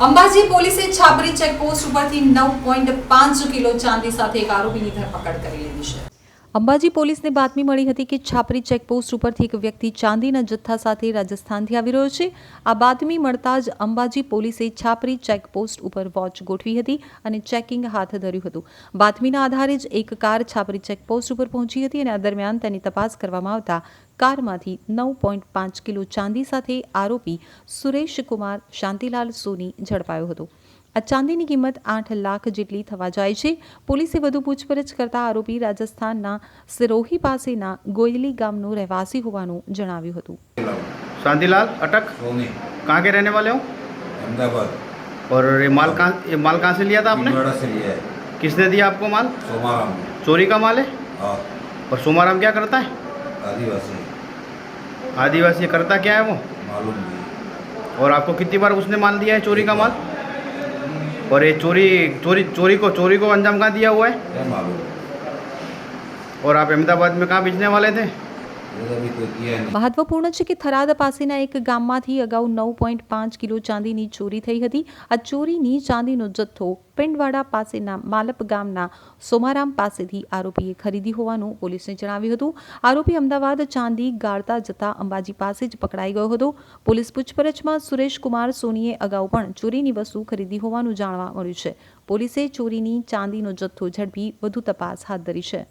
અંબાજી પોલીસે છાબરી ચેકપોસ્ટ ઉપરથી નવ પોઈન્ટ પાંચ કિલો ચાંદી સાથે એક આરોપીની ધરપકડ કરી લીધી છે. અંબાજી પોલીસને બાતમી મળી હતી કે છાપરી ચેકપોસ્ટ ઉપરથી એક વ્યક્તિ ચાંદીના જથ્થા સાથે રાજસ્થાનથી આવી રહ્યો છે. આ બાતમી મળતા જ અંબાજી પોલીસે છાપરી ચેકપોસ્ટ ઉપર વોચ ગોઠવી હતી અને ચેકિંગ હાથ ધર્યું હતું. બાતમીના આધારે જ એક કાર છાપરી ચેકપોસ્ટ ઉપર પહોંચી હતી અને આ દરમિયાન તેની તપાસ કરવામાં આવતા કારમાંથી નવ પોઈન્ટ પાંચ કિલો ચાંદી સાથે આરોપી સુરેશ કુમાર શાંતિલાલ સોની ઝડપાયો હતો. આ ચાંદીની કિંમત આઠ લાખ જેટલી થવા જાય છે પોલીસે વધુ પૂછપરછ કરતા આરોપી રાજસ્થાનના સિરોહી પાસેના ગોયલી ગામનો રહેવાસી હોવાનું જણાવ્યું હતું शांतिलाल अटक सोनी कहाँ के रहने वाले हो अहमदाबाद और ये माल कहाँ ये माल कहाँ से लिया था आपने भीलवाड़ा से लिया है किसने दिया आपको माल सोमाराम में चोरी का माल है हाँ और सोमाराम क्या करता है आदिवासी आदिवासी करता क्या है वो मालूम नहीं और आपको कितनी बार उसने माल दिया है चोरी का माल और ये चोरी चोरी चोरी को चोरी को अंजाम कहाँ दिया हुआ है क्या मालूम और आप अहमदाबाद में कहाँ बेचने वाले थे મહત્વપૂર્ણ છે કે થરાદ પાસેના એક ગામમાંથી અગાઉ નવ પોઈન્ટ પાંચ કિલો ચાંદીની ચોરી થઈ હતી. આ ચોરીની ચાંદીનો જથ્થો પિંડવાડા પાસેના માલપ ગામના સોમારામ પાસેથી આરોપીએ ખરીદી હોવાનું પોલીસને જણાવ્યું હતું. આરોપી અમદાવાદ ચાંદી ગાળતા જતા અંબાજી પાસે જ પકડાઈ ગયો હતો. પોલીસ પૂછપરછમાં સુરેશકુમાર સોનીએ અગાઉ પણ ચોરીની વસ્તુ ખરીદી હોવાનું જાણવા મળ્યું છે. પોલીસે ચોરીની ચાંદીનો જથ્થો ઝડપી વધુ તપાસ હાથ ધરી છે.